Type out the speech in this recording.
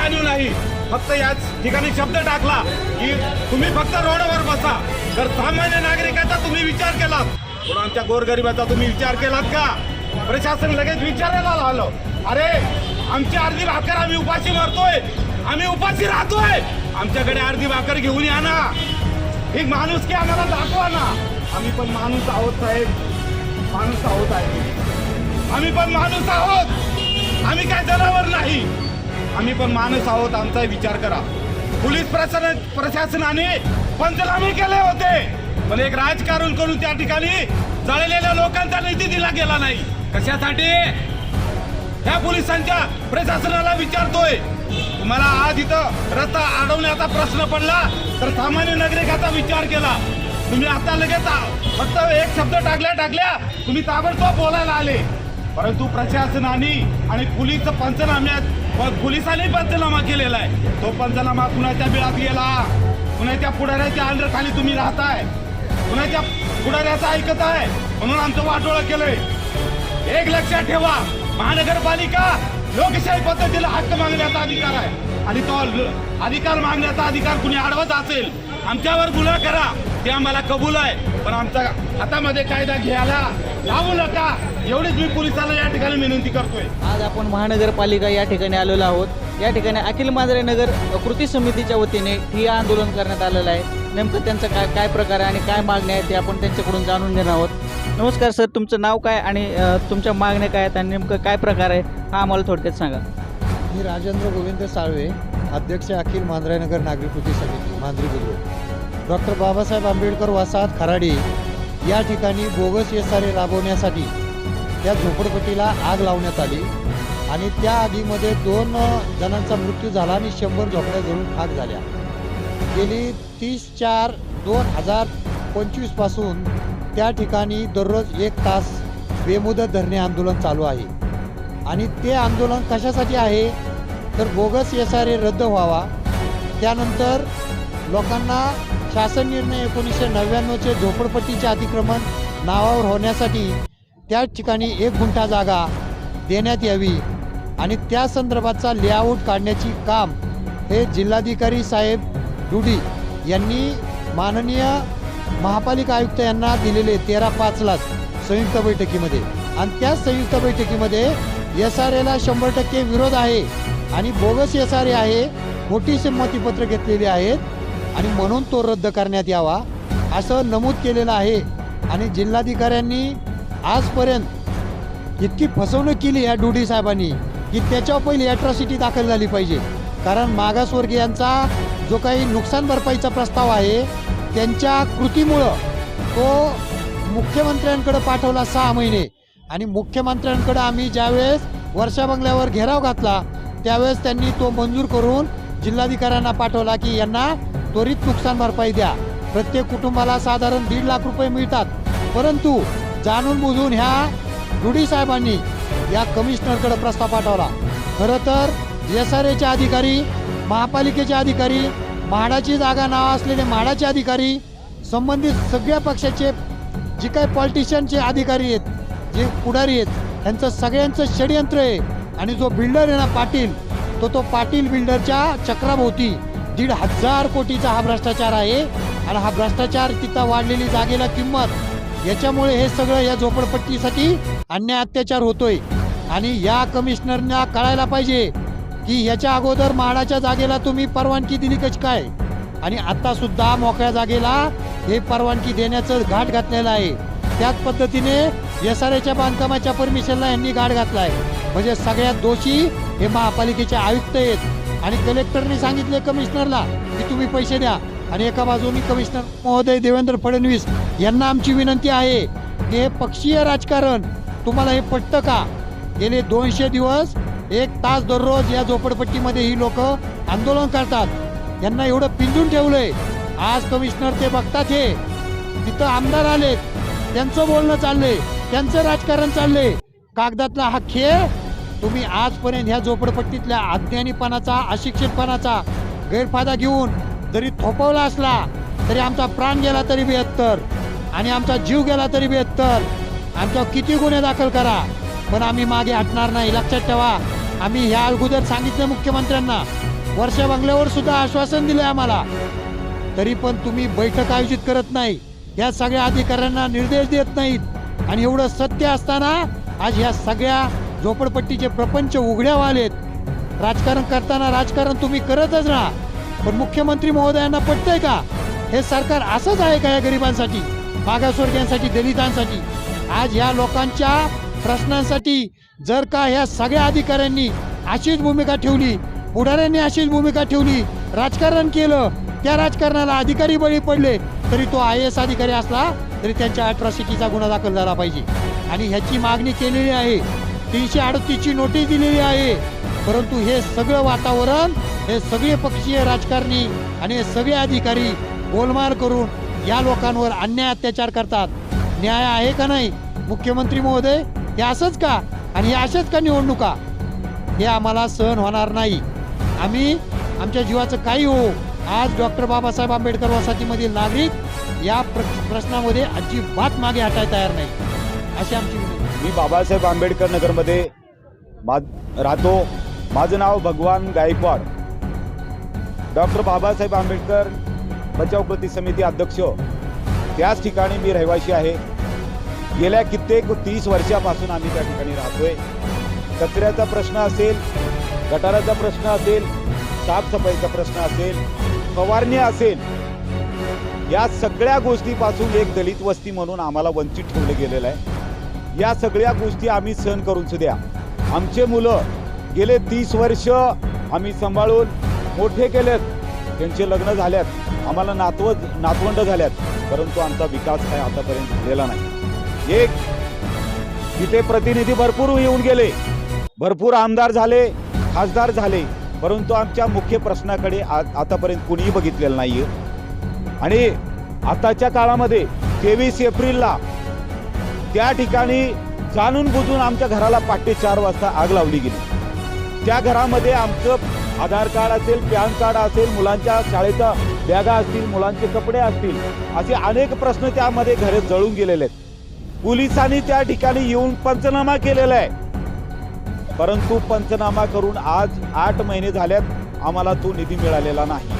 फक्त याच ठिकाणी शब्द टाकला की तुम्ही फक्त रोडवर बसा. तर सामान्य नागरिकाचा तुम्ही विचार केलात पण आमच्या गोरगरिबाचा तुम्ही विचार केलात का? प्रशासन लगेच विचारायला आलं अरे आमची अर्धी भाकर आम्ही उपाशी मारतोय. आम्ही उपाशी राहतोय. आमच्याकडे अर्धी भाकर घेऊन या ना. एक माणूस की आम्हाला दाखवा ना. आम्ही पण माणूस आहोत साहेब. माणूस आहोत आहे आम्ही पण माणूस आहोत. आम्ही काय जनावर नाही. आम्ही पण माणूस आहोत आमचा विचार करा. पोलीस प्रशासन प्रशासनाने पंचनामे केले होते. पण एक राजकारण करून त्या ठिकाणी जळलेल्या लोकांचा निधी दिला गेला नाही. कशासाठी? ह्या पोलिसांच्या प्रशासनाला विचारतोय. तुम्हाला आज इथं रस्ता अडवण्याचा प्रश्न पडला तर सामान्य नागरिकाचा विचार केला. तुम्ही आता लगेच फक्त एक शब्द टाकल्या टाकल्या तुम्ही ताबडतोब बोलायला आले. परंतु प्रशासनाने आणि पोलीस पंचनाम्यात पोलिसांनी पंचनामा केलेला आहे. तो पंचनामा कुणाच्या बिळात गेला? कुणाच्या पुढाऱ्याच्या अंडरखाली तुम्ही राहताय? कुणाच्या पुढाऱ्याचं ऐकत आहे? म्हणून आमचं वाटोळं केलंय. एक लक्षात ठेवा महानगरपालिका लोकशाही पद्धतीला हक्क मागण्याचा अधिकार आहे. आणि तो अधिकार मागण्याचा अधिकार कुणी अडवत असेल आमच्यावर गुन्हा करा. ते आम्हाला कबूल आहे. पण आमच्या हातामध्ये कायदा घ्यायला लावू नका. एवढीच मी पोलिसांना या ठिकाणी विनंती करतोय. आज आपण महानगरपालिका या ठिकाणी आलेलो आहोत. या ठिकाणी अखिल मांजरे नगर कृती समितीच्या वतीने ठिय्या आंदोलन करण्यात आलेलं आहे. नेमकं त्यांचं काय काय प्रकार आहे आणि काय मागण्या आहेत ते आपण त्यांच्याकडून जाणून घेणार आहोत. नमस्कार सर तुमचं नाव काय आणि तुमच्या मागण्या काय आहेत आणि नेमकं काय प्रकार आहे हा आम्हाला थोडक्यात सांगा. मी राजेंद्र गोविंद साळवे अध्यक्ष अखिल मांजरानगर नागरी कृती समिती मांजरी बुद्रुक डॉक्टर बाबासाहेब आंबेडकर वसाहत खराडी या ठिकाणी बोगस एसारे राबवण्यासाठी त्या झोपडपट्टीला आग लावण्यात आली आणि त्या आगीमध्ये दोन जणांचा मृत्यू झाला आणि शंभर झोपड्या जळून खाक झाल्या. गेली तीस चार दोन हजार पंचवीसपासून त्या ठिकाणी दररोज एक तास बेमुदत धरणे आंदोलन चालू आहे. आणि ते आंदोलन कशासाठी आहे? तर बोगस एस आर ए रद्द व्हावा. त्यानंतर लोकांना शासन निर्णय एकोणीसशे नव्याण्णवचे झोपडपट्टीचे अतिक्रमण नावावर होण्यासाठी त्या ठिकाणी एक गुंठा जागा देण्यात यावी आणि त्या संदर्भाचा लेआउट काढण्याची काम हे जिल्हाधिकारी साहेब डुडी यांनी माननीय महापालिका आयुक्त यांना दिलेले तेरा पाचलाच संयुक्त बैठकीमध्ये. आणि त्या संयुक्त बैठकीमध्ये एस आर एला शंभर टक्के विरोध आहे आणि बोगस एस आर ए आहे मोठी संमतीपत्र घेतलेली आहेत. आणि म्हणून तो रद्द करण्यात यावा असं नमूद केलेलं आहे. आणि जिल्हाधिकाऱ्यांनी आजपर्यंत इतकी फसवणूक केली या डुडी साहेबांनी की त्याच्यावर पहिली अट्रॉसिटी दाखल झाली पाहिजे. कारण मागासवर्गीयांचा जो काही नुकसान भरपाईचा प्रस्ताव आहे त्यांच्या कृतीमुळं तो मुख्यमंत्र्यांकडे पाठवला सहा महिने. आणि मुख्यमंत्र्यांकडे आम्ही ज्यावेळेस वर्षा बंगल्यावर घेराव घातला त्यावेळेस त्यांनी तो मंजूर करून जिल्हाधिकाऱ्यांना पाठवला की यांना त्वरित नुकसान भरपाई द्या. प्रत्येक कुटुंबाला साधारण दीड लाख रुपये मिळतात. परंतु जाणून बुजून ह्या रुडी साहेबांनी या कमिशनरकडे प्रस्ताव पाठवला. खरं तर एस आर एचे अधिकारी महापालिकेचे अधिकारी म्हाडाची जागा नाव असलेले म्हाडाचे अधिकारी संबंधित सगळ्या पक्षाचे जे काही पॉलिटिशियनचे अधिकारी आहेत जे पुढारी आहेत त्यांचं सगळ्यांचं षडयंत्र आहे. आणि जो बिल्डर आहे ना पाटील तो तो पाटील बिल्डरच्या चक्राभोवती दीड हजार कोटीचा हा भ्रष्टाचार आहे आणि हा भ्रष्टाचार तिथं वाढलेली जागेला किंमत. याच्यामुळे हे सगळं या झोपडपट्टीसाठी अन्याय अत्याचार होतोय. आणि या कमिशनरना कळायला पाहिजे की याच्या अगोदर म्हाडाच्या जागेला तुम्ही परवानगी दिली कशी काय? आणि आता सुद्धा मोकळ्या जागेला हे परवानगी देण्याचं घाट घातलेलं आहे. त्याच पद्धतीने एस आर एच्या बांधकामाच्या परमिशनला यांनी घाट घातला आहे म्हणजे सगळ्यात दोषी हे महापालिकेचे आयुक्त आहेत. आणि कलेक्टरने सांगितले कमिशनरला की तुम्ही पैसे द्या. आणि एका बाजूनी कमिशनर महोदय देवेंद्र फडणवीस यांना आमची विनंती आहे की हे पक्षीय राजकारण तुम्हाला हे पटतं का? गेले दोनशे दिवस एक तास दररोज या झोपडपट्टीमध्ये ही लोक आंदोलन करतात. यांना एवढं पिंजून ठेवलंय. आज कमिशनर ते बघतात हे. तिथं आमदार आलेत. त्यांचं बोलणं चाललंय. त्यांचं राजकारण चाललंय. कागदातला हा खेळ तुम्ही आजपर्यंत ह्या झोपडपट्टीतल्या अज्ञानीपणाचा अशिक्षितपणाचा गैरफायदा घेऊन जरी थोपवला असला तरी आमचा प्राण गेला तरी बेहत्तर आणि आमचा जीव गेला तरी बेहत्तर. आमच्या किती गुन्हे दाखल करा पण आम्ही मागे हटणार नाही. लक्षात ठेवा आम्ही ह्या अगोदर सांगितलं मुख्यमंत्र्यांना. वर्ष बंगल्यावर सुद्धा आश्वासन दिलं आम्हाला. तरी पण तुम्ही बैठक आयोजित करत नाही. या सगळ्या अधिकाऱ्यांना निर्देश देत नाहीत. आणि एवढं सत्य असताना आज ह्या सगळ्या झोपडपट्टीचे प्रपंच उघड्यावर आलेत. राजकारण करताना राजकारण तुम्ही करतच राहा. पण मुख्यमंत्री महोदयांना पटतंय का? हे सरकार असंच आहे का या गरिबांसाठी? मागासवर्गीयांसाठी दलितांसाठी? आज या लोकांच्या प्रश्नांसाठी जर का ह्या सगळ्या अधिकाऱ्यांनी अशीच भूमिका ठेवली पुढाऱ्यांनी अशीच भूमिका ठेवली राजकारण केलं त्या राजकारणाला अधिकारी बळी पडले तरी तो आय एस अधिकारी असला तरी त्यांच्या अट्रॉसिटीचा गुन्हा दाखल झाला पाहिजे. आणि ह्याची मागणी केलेली आहे तीनशे अडतीसची नोटीस दिलेली आहे. परंतु हे सगळं वातावरण हे सगळे पक्षीय राजकारणी आणि हे सगळे अधिकारी गोलमाल करून या लोकांवर अन्याय अत्याचार करतात. न्याय आहे का नाही? मुख्यमंत्री महोदय हे असंच का? आणि हे अशाच का निवडणुका? हे आम्हाला सहन होणार नाही. आम्ही आमच्या जीवाचं काही हो. आज डॉक्टर बाबासाहेब आंबेडकर वसाहतीमधील नागरिक या प्र प्रश्नामध्ये अजिबात मागे हटायला तयार नाही. अशी आमची विनंती मी बाबासाहेब आंबेडकर नगरमध्ये मा राहतो. माझं नाव भगवान गायकवाड. डॉक्टर बाबासाहेब आंबेडकर बचाव कृती समिती अध्यक्ष. त्याच ठिकाणी मी रहिवासी आहे. गेल्या कित्येक तीस वर्षापासून आम्ही त्या ठिकाणी राहतोय. कचऱ्याचा प्रश्न असेल गटाराचा प्रश्न असेल साफसफाईचा प्रश्न असेल फवारणी असेल या सगळ्या गोष्टीपासून एक दलित वस्ती म्हणून आम्हाला वंचित ठेवलं गेलेलं आहे. या सगळ्या गोष्टी आम्ही सहन करून सुद्या. आमचे मुलं गेले तीस वर्ष आम्ही सांभाळून मोठे केलेत. त्यांचे लग्न झाल्यात. आम्हाला नातव नातवंड झाल्यात. परंतु आमचा विकास काय आतापर्यंत झालेला नाही. एक तिथे प्रतिनिधी भरपूर येऊन गेले. भरपूर आमदार झाले खासदार झाले. परंतु आमच्या मुख्य प्रश्नाकडे आ- आतापर्यंत कुणीही बघितलेलं नाही आणि आताच्या काळामध्ये तेवीस एप्रिलला त्या ठिकाणी जाणून बुजून आमच्या घराला पाटे चार वाजता आग लावली गेली. त्या घरामध्ये आमचं आधार कार्ड असेल पॅन कार्ड असेल मुलांच्या शाळेचा बॅगा असतील मुलांचे कपडे असतील असे अनेक प्रश्न त्यामध्ये घरे जळून गेलेले आहेत. पोलिसांनी त्या ठिकाणी येऊन पंचनामा केलेला आहे. परंतु पंचनामा करून आज आठ महिने झाल्यात आम्हाला तो निधी मिळालेला नाही.